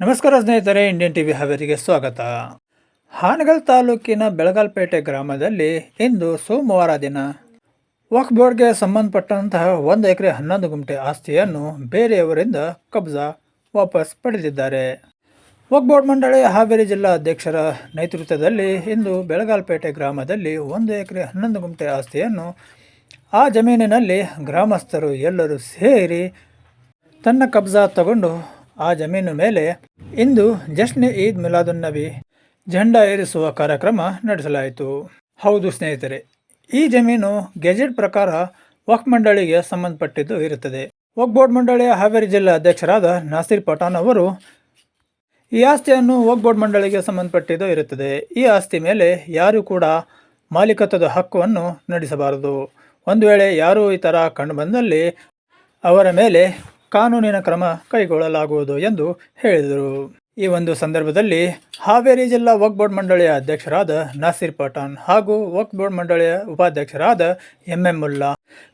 ನಮಸ್ಕಾರ ಸ್ನೇಹಿತರೆ, Indian TV ಹಾವೇರಿಗೆ ಸ್ವಾಗತ. ಹಾನಗಲ್ ತಾಲೂಕಿನ ಬೆಳಗಾಲ್ಪೇಟೆ ಗ್ರಾಮದಲ್ಲಿ ಇಂದು ಸೋಮವಾರ ದಿನ ವಕ್ಫ್ ಬೋರ್ಡ್ಗೆ ಸಂಬಂಧಪಟ್ಟಂತಹ ಒಂದು ಎಕರೆ ಹನ್ನೊಂದು ಗುಂಟೆ ಆಸ್ತಿಯನ್ನು ಬೇರೆಯವರಿಂದ ಕಬ್ಜಾ ವಾಪಸ್ ಪಡೆದಿದ್ದಾರೆ. ವಕ್ ಬೋರ್ಡ್ ಮಂಡಳಿ ಹಾವೇರಿ ಜಿಲ್ಲಾ ಅಧ್ಯಕ್ಷರ ನೇತೃತ್ವದಲ್ಲಿ ಇಂದು ಬೆಳಗಾಲ್ಪೇಟೆ ಗ್ರಾಮದಲ್ಲಿ ಒಂದು ಎಕರೆ ಹನ್ನೊಂದು ಗುಂಟೆ ಆಸ್ತಿಯನ್ನು ಆ ಜಮೀನಿನಲ್ಲಿ ಗ್ರಾಮಸ್ಥರು ಎಲ್ಲರೂ ಸೇರಿ ತನ್ನ ಕಬ್ಜಾ ತಗೊಂಡು ಆ ಜಮೀನು ಮೇಲೆ ಇಂದು ಜಶ್ನೆ ಈದ್ ಮಿಲಾದುನ್ ನಬಿ ಜೆಂಡಾ ಏರಿಸುವ ಕಾರ್ಯಕ್ರಮ ನಡೆಸಲಾಯಿತು. ಹೌದು ಸ್ನೇಹಿತರೆ, ಈ ಜಮೀನು ಗೆಜೆಟ್ ಪ್ರಕಾರ ವಕ್ ಮಂಡಳಿಗೆ ಸಂಬಂಧಪಟ್ಟಿದ್ದು ಇರುತ್ತದೆ. ವಕ್ ಬೋರ್ಡ್ ಮಂಡಳಿಯ ಹಾವೇರಿ ಜಿಲ್ಲಾ ಅಧ್ಯಕ್ಷರಾದ ನಾಸಿರ್ ಪಠಾನ್ ಅವರು ಈ ಆಸ್ತಿಯನ್ನು ವಕ್ ಬೋರ್ಡ್ ಮಂಡಳಿಗೆ ಸಂಬಂಧಪಟ್ಟಿದ್ದು ಇರುತ್ತದೆ. ಈ ಆಸ್ತಿ ಮೇಲೆ ಯಾರು ಕೂಡ ಮಾಲೀಕತ್ವದ ಹಕ್ಕನ್ನು ನಡೆಸಬಾರದು. ಒಂದು ವೇಳೆ ಯಾರೂ ಈ ಥರ ಕಂಡುಬಂದಲ್ಲಿ ಅವರ ಮೇಲೆ ಕಾನೂನಿನ ಕ್ರಮ ಕೈಗೊಳ್ಳಲಾಗುವುದು ಎಂದು ಹೇಳಿದರು. ಈ ಒಂದು ಸಂದರ್ಭದಲ್ಲಿ ಹಾವೇರಿ ಜಿಲ್ಲಾ ವಕ್ಬೋರ್ಡ್ ಮಂಡಳಿಯ ಅಧ್ಯಕ್ಷರಾದ ನಾಸಿರ್ ಪಠಾಣ್ ಹಾಗೂ ವಕ್ಬೋರ್ಡ್ ಮಂಡಳಿಯ ಉಪಾಧ್ಯಕ್ಷರಾದ M M Mulla,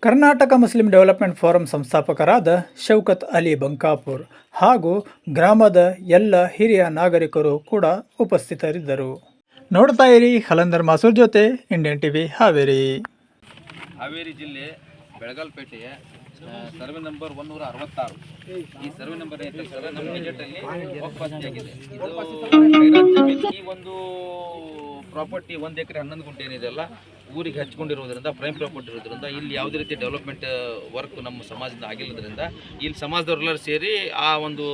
Karnataka Muslim development forum ಸಂಸ್ಥಾಪಕರಾದ ಶೌಕತ್ ಅಲಿ ಬಂಕಾಪುರ್ ಹಾಗೂ ಗ್ರಾಮದ ಎಲ್ಲ ಹಿರಿಯ ನಾಗರಿಕರು ಕೂಡ ಉಪಸ್ಥಿತರಿದ್ದರು. ನೋಡ್ತಾ ಇರಿ ಹಲಂದರ್ ಮಾಸೂರ್ ಜೊತೆ ಇಂಡಿಯನ್ ಟಿವಿ ಹಾವೇರಿ. ಹಾವೇರಿ ಜಿಲ್ಲೆ ಬೆಳಗಲ್ಪೇಟೆಯ ಸರ್ವೆ ನಂಬರ್ ಒನ್ನೂರ ಅರವತ್ತಾರು ಈ ಸರ್ವೆ ನಂಬರ್ ಏನೈತೆ ಸರ್ ನಮ್ಮ ಆಗಿದೆ. ಈ ಒಂದು ಪ್ರಾಪರ್ಟಿ ಒಂದು ಎಕರೆ ಹನ್ನೊಂದು ಗುಂಟೆ ಏನಿದೆಯಲ್ಲ ಊರಿಗೆ ಹಚ್ಕೊಂಡಿರೋದ್ರಿಂದ ಪ್ರೈಮ್ ಪ್ರಾಪರ್ಟಿ ಇರೋದ್ರಿಂದ, ಇಲ್ಲಿ ಯಾವುದೇ ರೀತಿ ಡೆವಲಪ್ಮೆಂಟ್ ವರ್ಕ್ ನಮ್ಮ ಸಮಾಜದಿಂದ ಆಗಿಲ್ಲದ್ರಿಂದ, ಇಲ್ಲಿ ಸಮಾಜದವರೆಲ್ಲರೂ ಸೇರಿ ಆ ಒಂದು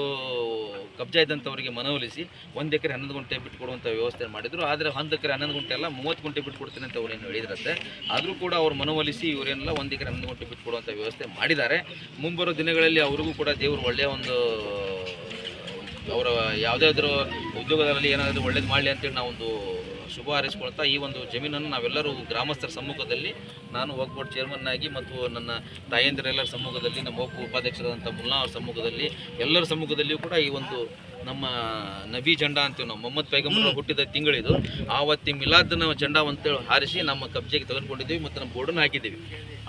ಕಬ್ಜಾ ಇದ್ದಂಥವರಿಗೆ ಮನವೊಲಿಸಿ ಒಂದು ಎಕರೆ ಹನ್ನೊಂದು ಗುಂಟೆ ಬಿಟ್ಟುಕೊಡುವಂಥ ವ್ಯವಸ್ಥೆ ಮಾಡಿದರು. ಆದರೆ ಒಂದು ಎಕರೆ ಹನ್ನೊಂದು ಗುಂಟೆ ಅಲ್ಲ, ಮೂವತ್ತು ಗುಂಟೆ ಬಿಟ್ಕೊಡ್ತೀನಿ ಅಂತ ಅವ್ರೇನು ಹೇಳಿದ್ರಂತೆ. ಆದರೂ ಕೂಡ ಅವ್ರು ಮನವೊಲಿಸಿ ಇವರೇನೆಲ್ಲ ಒಂದು ಎಕರೆ ಹನ್ನೊಂದು ಗುಂಟೆ ಬಿಟ್ಕೊಡುವಂಥ ವ್ಯವಸ್ಥೆ ಮಾಡಿದ್ದಾರೆ. ಮುಂಬರೋ ದಿನಗಳಲ್ಲಿ ಅವ್ರಿಗೂ ಕೂಡ ದೇವರು ಒಳ್ಳೆಯ ಒಂದು ಅವರ ಯಾವುದಾದ್ರೂ ಉದ್ಯೋಗದಲ್ಲಿ ಏನಾದರೂ ಒಳ್ಳೇದು ಮಾಡಲಿ ಅಂತೇಳಿ ನಾವೊಂದು ಶುಭ ಹಾರೈಸ್ಕೊಳ್ತಾ ಈ ಒಂದು ಜಮೀನನ್ನು ನಾವೆಲ್ಲರೂ ಗ್ರಾಮಸ್ಥರ ಸಮ್ಮುಖದಲ್ಲಿ ನಾನು ವಕ್ ಬೋರ್ಡ್ ಚೇರ್ಮನ್ ಆಗಿ ಮತ್ತು ನನ್ನ ತಾಯಂದಿರೆಲ್ಲರ ಸಮ್ಮುಖದಲ್ಲಿ, ನಮ್ಮ ವಕ್ಫ್ ಉಪಾಧ್ಯಕ್ಷರಾದಂಥ ಮುಲ್ಲಾ ಅವ್ರ ಸಮ್ಮುಖದಲ್ಲಿ, ಎಲ್ಲರ ಸಮ್ಮುಖದಲ್ಲಿಯೂ ಕೂಡ ಈ ಒಂದು ನಮ್ಮ ನಬಿ ಜಂಡಾ ಅಂತೀವಿ ನಾವು, ಮೊಹಮ್ಮದ್ ಪೈಗಂಬರ್ ಹುಟ್ಟಿದ ತಿಂಗಳಿದು. ಆವತ್ತಿ ಮಿಲಾದ್ನ ಜೆಂಡಾ ಅಂತೇಳಿ ಹಾರಿಸಿ ನಮ್ಮ ಕಬ್ಜೆಗೆ ತೆಗೆದುಕೊಂಡಿದ್ದೀವಿ ಮತ್ತು ನಮ್ಮ ಬೋರ್ಡನ್ನು ಹಾಕಿದ್ದೀವಿ.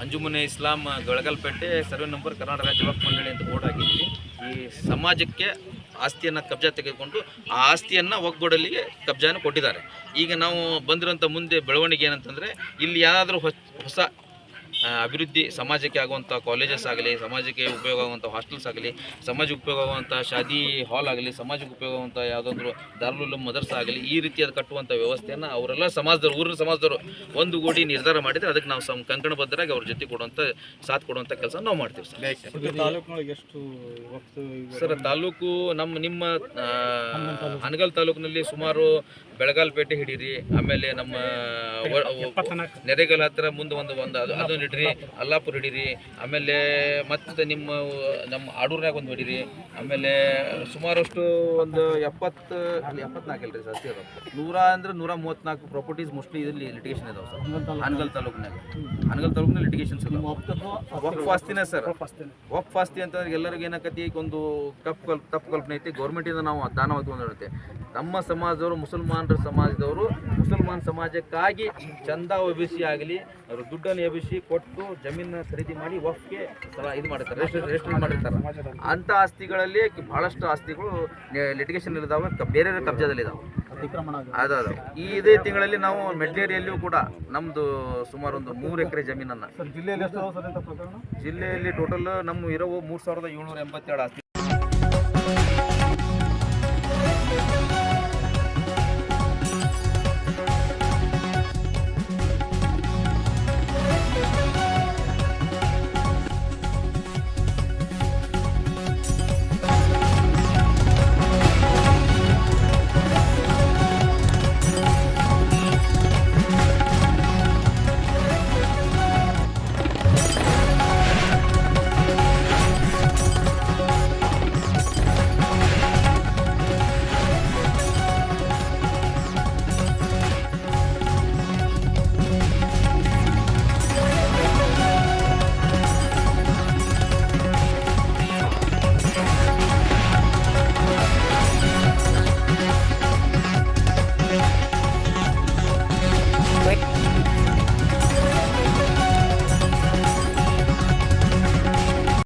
ಅಂಜುಮನೆ ಇಸ್ಲಾಂ, ಗಳಗಲ್ಪೇಟೆ, ಸರ್ವೆ ನಂಬರ್ ಕರ್ನಾಟಕ ರಾಜ್ಯ ಮಂಡಳಿ ಅಂತ ಬೋರ್ಡ್ ಹಾಕಿದ್ದೀವಿ. ಈ ಸಮಾಜಕ್ಕೆ ಆಸ್ತಿಯನ್ನು ಕಬ್ಜಾ ತೆಗೆದುಕೊಂಡು ಆ ಆಸ್ತಿಯನ್ನು ಒಗ್ಗೂಡಲಿಗೆ ಕಬ್ಜಾನ ಕೊಟ್ಟಿದ್ದಾರೆ. ಈಗ ನಾವು ಬಂದಿರೋಂಥ ಮುಂದೆ ಬೆಳವಣಿಗೆ ಏನಂತಂದರೆ ಇಲ್ಲಿ ಯಾರಾದರೂ ಹೊಸ ಅಭಿವೃದ್ಧಿ ಸಮಾಜಕ್ಕೆ ಆಗುವಂಥ ಕಾಲೇಜಸ್ ಆಗಲಿ ಸಮಾಜಕ್ಕೆ ಉಪಯೋಗ ಆಗುವಂಥ ಹಾಸ್ಟೆಲ್ಸ್ ಆಗಲಿ ಸಮಾಜಕ್ಕೆ ಉಪಯೋಗ ಆಗುವಂಥ ಶಾದಿ ಹಾಲ್ ಆಗಲಿ ಸಮಾಜಕ್ಕೆ ಉಪಯೋಗ ಆಗುವಂಥ ಯಾವುದಾದ್ರೂ ದಾರುಲ್ ಮದರ್ಸ ಆಗಲಿ ಈ ರೀತಿಯಾದ ಕಟ್ಟುವಂಥ ವ್ಯವಸ್ಥೆಯನ್ನು ಅವರೆಲ್ಲ ಸಮಾಜದವರು ಊರಿನ ಸಮಾಜದವರು ಒಂದು ಗೂಡಿ ನಿರ್ಧಾರ ಮಾಡಿದರೆ ಅದಕ್ಕೆ ನಾವು ಸಂ ಕಂಕಣಬದ್ಧರಾಗಿ ಅವ್ರ ಜೊತೆ ಕೊಡುವಂಥ ಸಾಥ್ ಕೊಡುವಂಥ ಕೆಲಸ ನಾವು ಮಾಡ್ತೀವಿ ಸರ್. ಎಷ್ಟು ಸರ್ ತಾಲೂಕು ನಮ್ಮ ನಿಮ್ಮ ಆ, ಹನಗಲ್ ತಾಲೂಕಿನಲ್ಲಿ ಸುಮಾರು ಬೆಳಗಾಲ್ಪೇಟೆ ಹಿಡೀರಿ ಆಮೇಲೆ ನಮ್ಮ ನೆರೆಗಲ್ ಹತ್ರ ಮುಂದೆ ಒಂದು ಒಂದು ಅದು ಅದೊಂದು ಹಿಡೀರಿ ಅಲ್ಲಾಪುರ ಹಿಡೀರಿ ಆಮೇಲೆ ಮತ್ತೆ ನಿಮ್ಮ ನಮ್ಮ ಆಡೂರ್ನಾಗ ಒಂದು ಹೊಡೀರಿ ಆಮೇಲೆ ಸುಮಾರಷ್ಟು ಒಂದು ಎಪ್ಪತ್ತು ಎಪ್ಪತ್ನಾಲ್ಕು ಅಲ್ರಿ ಜಾಸ್ತಿ ಅದಾವೆ ನೂರ ಅಂದ್ರೆ ನೂರ ಮೂವತ್ತ್ನಾಲ್ಕು ಪ್ರಾಪರ್ಟೀಸ್ ಮೋಸ್ಟ್ಲಿ ಇದರಲ್ಲಿ ಲಿಟಿಗೇಷನ್ ಇದಾವೆ ಸರ್. ಹನಗಲ್ ತಾಲೂಕಿನಾಗ? ಹನಗಲ್ ತಾಲೂಕಿನಲ್ಲಿ ಲಿಟಿಗೇಷನ್ಸ್ ಇದಾವೆ ವಕ್ಫ್ ಆಸ್ತಿನೇ ಸರ್ ವಕ್ಫ್ ಆಸ್ತಿ ಅಂತಂದ್ರೆ ಎಲ್ಲರಿಗೂ ಏನಾಕತಿ ಈಗ ಒಂದು ತಪ್ಪು ಕಲ್ ತಪ್ಪು ಕಲ್ಪನೆ ಐತಿ ಗೌರ್ಮೆಂಟಿಂದ ನಾವು ದಾನವಾಗಿ ತೊಗೊಂಡಿರುತ್ತೆ ನಮ್ಮ ಸಮಾಜದವರು ಮುಸಲ್ಮಾನರ ಸಮಾಜದವರು ಮುಸಲ್ಮಾನ್ ಸಮಾಜಕ್ಕಾಗಿ ಚಂದ ಒಬಿಸಿ ಆಗಲಿ ಅವರು ದುಡ್ಡನ್ನು ಎಬ್ಬಿಸಿ ಕೊಟ್ಟು ಜಮೀನ ಖರೀದಿ ಮಾಡಿ ವಕ್ಫ್ಗೆ ಸಲ ಇದು ಮಾಡಿರ್ತಾರೆ. ರಿಜಿಸ್ಟ್ರೇಷನ್ ರಿಜಿಸ್ಟ್ರೇಷನ್ ಮಾಡಿರ್ತಾರೆ. ಅಂಥ ಆಸ್ತಿಗಳಲ್ಲಿ ಬಹಳಷ್ಟು ಆಸ್ತಿಗಳು ಲಿಟಿಗೇಷನ್ ಇದಾವೆ ಬೇರೆ ಬೇರೆ ಕಬ್ಜಾದಲ್ಲಿ ಇದಾವೆ. ಅದು ಈ ಇದೇ ತಿಂಗಳಲ್ಲಿ ನಾವು ಮೆಡ್ಲೇರಿಯಲ್ಲಿಯೂ ಕೂಡ ನಮ್ಮದು ಸುಮಾರು ಒಂದು ಮೂರು ಎಕರೆ ಜಮೀನನ್ನು ಜಿಲ್ಲೆಯಲ್ಲಿ ಟೋಟಲ್ ನಮ್ಮ ಇರೋ ಮೂರು ಸಾವಿರದ ಏಳ್ನೂರ ಎಂಬತ್ತೆರಡು ಆಸ್ತಿ.